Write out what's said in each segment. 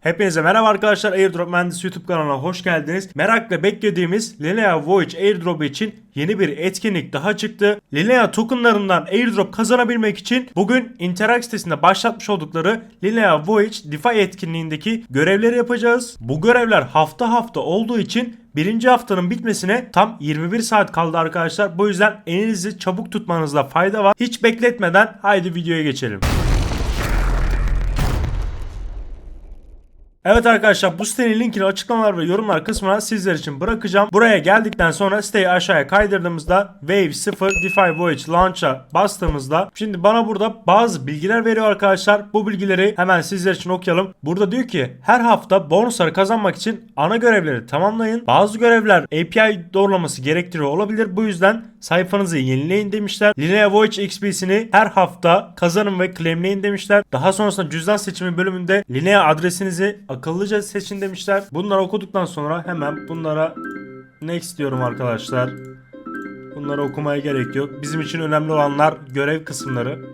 Hepinize merhaba arkadaşlar Airdrop Mühendisi YouTube kanalına hoş geldiniz. Merakla beklediğimiz Linea Voyage Airdrop için yeni bir etkinlik daha çıktı. Linea tokenlarından Airdrop kazanabilmek için bugün Interact sitesinde başlatmış oldukları Linea Voyage DeFi etkinliğindeki görevleri yapacağız. Bu görevler hafta hafta olduğu için birinci haftanın bitmesine tam 21 saat kaldı arkadaşlar. Bu yüzden elinizi çabuk tutmanızda fayda var. Hiç bekletmeden haydi videoya geçelim. Evet arkadaşlar bu sitenin linkini açıklamalar ve yorumlar kısmına sizler için bırakacağım. Buraya geldikten sonra siteyi aşağıya kaydırdığımızda Wave 0 DeFi Voyage Launch'a bastığımızda şimdi bana burada bazı bilgiler veriyor arkadaşlar. Bu bilgileri hemen sizler için okuyalım. Burada diyor ki her hafta bonusları kazanmak için ana görevleri tamamlayın. Bazı görevler API doğrulaması gerektiriyor olabilir. Bu yüzden sayfanızı yenileyin demişler. Linea Voyage XP'sini her hafta kazanın ve claimleyin demişler. Daha sonrasında cüzdan seçimi bölümünde Linea adresinizi akıllıca seçin demişler. Bunları okuduktan sonra hemen bunlara next diyorum arkadaşlar. Bunları okumaya gerek yok. Bizim için önemli olanlar görev kısımları.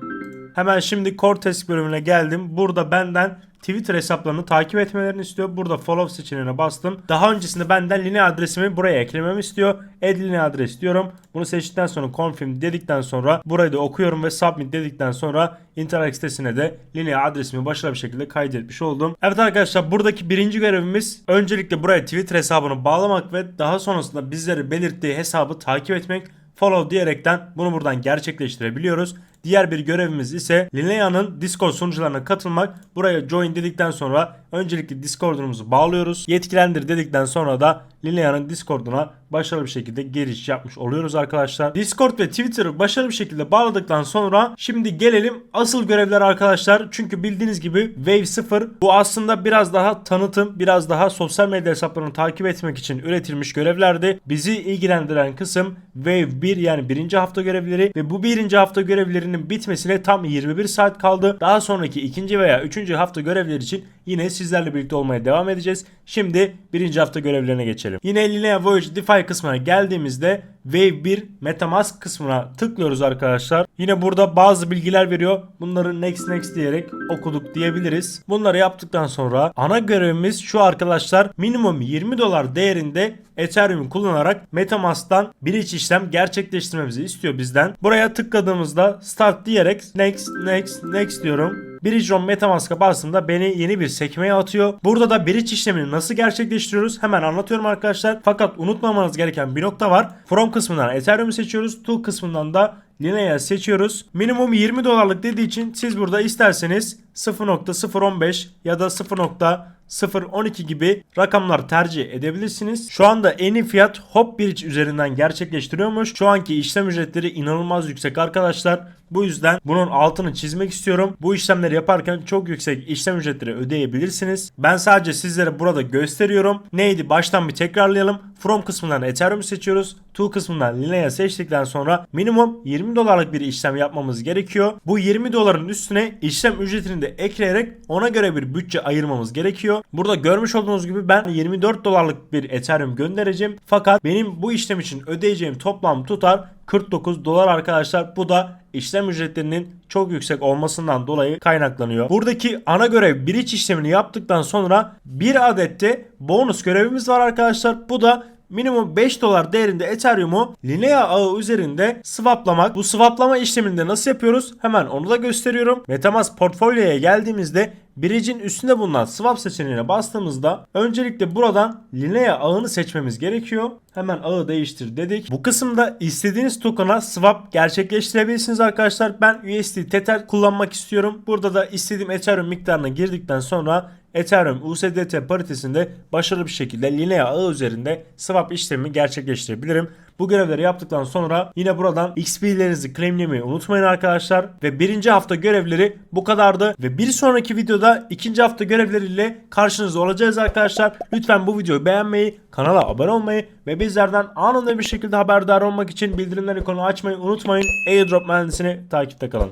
Hemen şimdi Cortex bölümüne geldim. Burada benden Twitter hesaplarını takip etmelerini istiyor. Burada follow seçeneğine bastım. Daha öncesinde benden linea adresimi buraya eklememi istiyor. Add linea adres diyorum. Bunu seçtikten sonra confirm dedikten sonra burayı da okuyorum ve submit dedikten sonra Interact sitesine de linea adresimi başarılı bir şekilde kaydetmiş oldum. Evet arkadaşlar buradaki birinci görevimiz öncelikle buraya Twitter hesabını bağlamak ve daha sonrasında bizleri belirttiği hesabı takip etmek follow diyerekten bunu buradan gerçekleştirebiliyoruz. Diğer bir görevimiz ise Linea'nın Discord sunucularına katılmak. Buraya join dedikten sonra öncelikle Discord'umuzu bağlıyoruz. Yetkilendir dedikten sonra da Linea'nın Discord'una başarılı bir şekilde giriş yapmış oluyoruz arkadaşlar. Discord ve Twitter'ı başarılı bir şekilde bağladıktan sonra şimdi gelelim asıl görevler arkadaşlar. Çünkü bildiğiniz gibi Wave 0 bu aslında biraz daha tanıtım, biraz daha sosyal medya hesaplarını takip etmek için üretilmiş görevlerdi. Bizi ilgilendiren kısım Wave 1 yani birinci hafta görevleri ve bu birinci hafta görevlerinin bitmesine tam 21 saat kaldı. Daha sonraki ikinci veya üçüncü hafta görevleri için yine sizlerle birlikte olmaya devam edeceğiz. Şimdi birinci hafta görevlerine geçelim. Yine Linea Voyage DeFi kısmına geldiğimizde Wave 1 Metamask kısmına tıklıyoruz arkadaşlar. Yine burada bazı bilgiler veriyor. Bunları next next diyerek okuduk diyebiliriz. Bunları yaptıktan sonra ana görevimiz şu arkadaşlar. Minimum 20 dolar değerinde Ethereum kullanarak Metamask'tan bir iç işlem gerçekleştirmemizi istiyor bizden. Buraya tıkladığımızda start diyerek next next next diyorum. Bridge on Metamask'a bastığımda beni yeni bir sekmeye atıyor. Burada da bridge işlemini nasıl gerçekleştiriyoruz hemen anlatıyorum arkadaşlar. Fakat unutmamanız gereken bir nokta var. From kısmından Ethereum'u seçiyoruz. To kısmından da Linea seçiyoruz. Minimum 20 dolarlık dediği için siz burada isterseniz 0.015 ya da 0.012 gibi rakamlar tercih edebilirsiniz. Şu anda en iyi fiyat Hop Bridge üzerinden gerçekleştiriyormuş. Şu anki işlem ücretleri inanılmaz yüksek arkadaşlar. Bu yüzden bunun altını çizmek istiyorum. Bu işlemleri yaparken çok yüksek işlem ücretleri ödeyebilirsiniz. Ben sadece sizlere burada gösteriyorum. Neydi? Baştan bir tekrarlayalım. From kısmından Ethereum seçiyoruz. To kısmından Linea seçtikten sonra minimum 20 dolarlık bir işlem yapmamız gerekiyor. Bu 20 doların üstüne işlem ücretini de ekleyerek ona göre bir bütçe ayırmamız gerekiyor. Burada görmüş olduğunuz gibi ben 24 dolarlık bir Ethereum göndereceğim. Fakat benim bu işlem için ödeyeceğim toplam tutar 49 dolar arkadaşlar. Bu da işlem ücretlerinin çok yüksek olmasından dolayı kaynaklanıyor. Buradaki ana görev bridge işlemini yaptıktan sonra bir adette bonus görevimiz var arkadaşlar. Bu da minimum 5 dolar değerinde Ethereum'u Linea ağı üzerinde swaplamak. Bu swaplama işleminde nasıl yapıyoruz? Hemen onu da gösteriyorum. Metamask portfolyoya geldiğimizde Bridge'in üstünde bulunan swap seçeneğine bastığımızda öncelikle buradan Linea ağını seçmemiz gerekiyor. Hemen ağı değiştir dedik. Bu kısımda istediğiniz token'a swap gerçekleştirebilirsiniz arkadaşlar. Ben USD Tether kullanmak istiyorum. Burada da istediğim Ethereum miktarına girdikten sonra Ethereum USDT paritesinde başarılı bir şekilde Linea ağı üzerinde swap işlemi gerçekleştirebilirim. Bu görevleri yaptıktan sonra yine buradan XP'lerinizi claimlemeyi unutmayın arkadaşlar. Ve birinci hafta görevleri bu kadardı. Ve bir sonraki videoda ikinci hafta görevleriyle karşınızda olacağız arkadaşlar. Lütfen bu videoyu beğenmeyi, kanala abone olmayı ve bizlerden anında bir şekilde haberdar olmak için bildirimler ikonunu açmayı unutmayın. Airdrop mühendisini takipte kalın.